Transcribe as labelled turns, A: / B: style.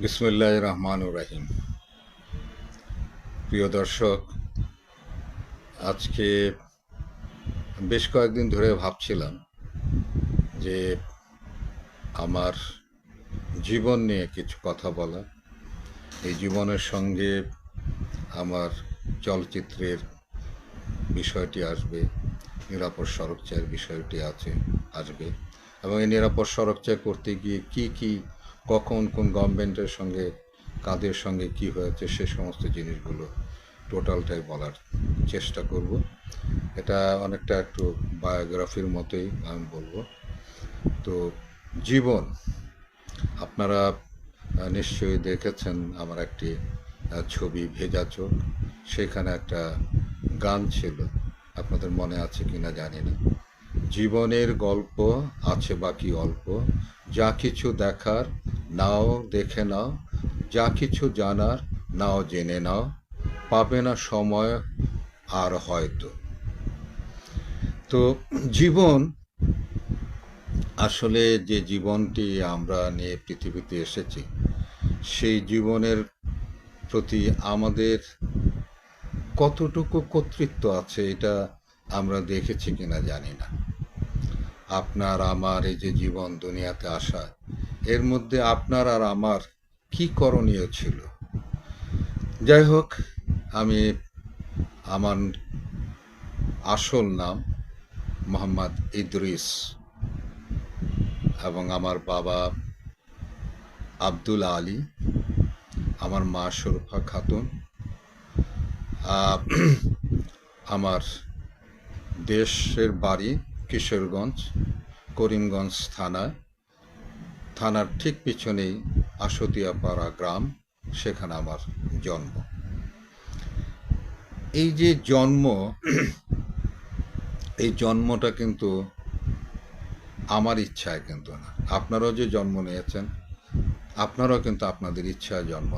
A: বিসমুল্লাহ রহমান রাহিম প্রিয় দর্শক, আজকে বেশ কয়েকদিন ধরে ভাবছিলাম যে আমার জীবন নিয়ে কিছু কথা বলা। এই জীবনের সঙ্গে আমার চলচ্চিত্রের বিষয়টি আসবে, নিরাপদ সড়কচার বিষয়টি আছে, আসবে। এবং এই নিরাপদ সড়কচার করতে গিয়ে কি কি কখন কোন গভর্নমেন্টের সঙ্গে, কাদের সঙ্গে কি হয়েছে, সে সমস্ত জিনিসগুলো টোটালটাই বলার চেষ্টা করব। এটা অনেকটা একটু বায়োগ্রাফির মতোই আমি বলব। তো জীবন, আপনারা নিশ্চয়ই দেখেছেন আমার একটি ছবি, ভেজা চোখ। সেখানে একটা গান ছিল। আপনাদের মনে আছে কি না জানি না। জীবনের গল্প আছে বাকি অল্প, যা কিছু দেখার নাও, দেখে নাও। যা কিছু জানার, নাও জেনে নাও। পাবে না সময়, আর হয়তো। তো জীবন, আসলে যে জীবনটি আমরা নিয়ে পৃথিবীতে এসেছি, সেই জীবনের প্রতি আমাদের কতটুকু কর্তৃত্ব আছে, এটা আমরা দেখেছি কিনা জানি না। আপনার, আমার এই যে জীবন দুনিয়াতে আসা এর মধ্যে আপনার আর আমার কি করণীয় ছিল? যাই হোক, আমি আমার আসল নাম মোহাম্মদ ইদ্রিস এবং আমার বাবা আব্দুল আলী, আমার মা শরফা খাতুন আমার দেশের বাড়ি কিশোরগঞ্জ, করিমগঞ্জ থানা থানার ঠিক পিছনেই আশতিয়াপাড়া গ্রাম, সেখানে আমার জন্ম। এই যে জন্ম, এই জন্মটা কিন্তু আমার ইচ্ছায় কিন্তু না। আপনারাও যে জন্ম নিয়েছেন, আপনারাও কিন্তু আপনাদের ইচ্ছায় জন্ম